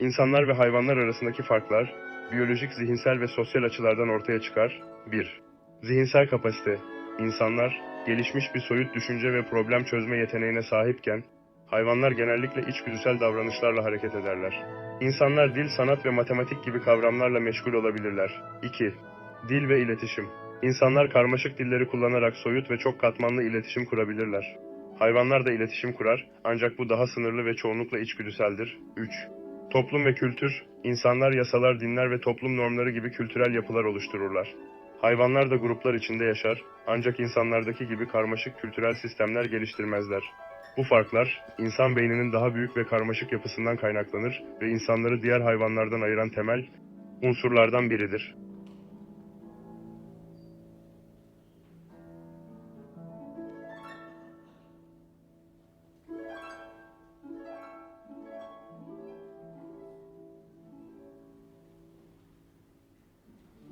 İnsanlar ve hayvanlar arasındaki farklar, biyolojik, zihinsel ve sosyal açılardan ortaya çıkar. 1. Zihinsel kapasite. İnsanlar, gelişmiş bir soyut düşünce ve problem çözme yeteneğine sahipken, hayvanlar genellikle içgüdüsel davranışlarla hareket ederler. İnsanlar dil, sanat ve matematik gibi kavramlarla meşgul olabilirler. 2. Dil ve iletişim. İnsanlar karmaşık dilleri kullanarak soyut ve çok katmanlı iletişim kurabilirler. Hayvanlar da iletişim kurar, ancak bu daha sınırlı ve çoğunlukla içgüdüseldir. 3. Toplum ve kültür, insanlar yasalar, dinler ve toplum normları gibi kültürel yapılar oluştururlar. Hayvanlar da gruplar içinde yaşar, ancak insanlardaki gibi karmaşık kültürel sistemler geliştirmezler. Bu farklar, insan beyninin daha büyük ve karmaşık yapısından kaynaklanır ve insanları diğer hayvanlardan ayıran temel unsurlardan biridir.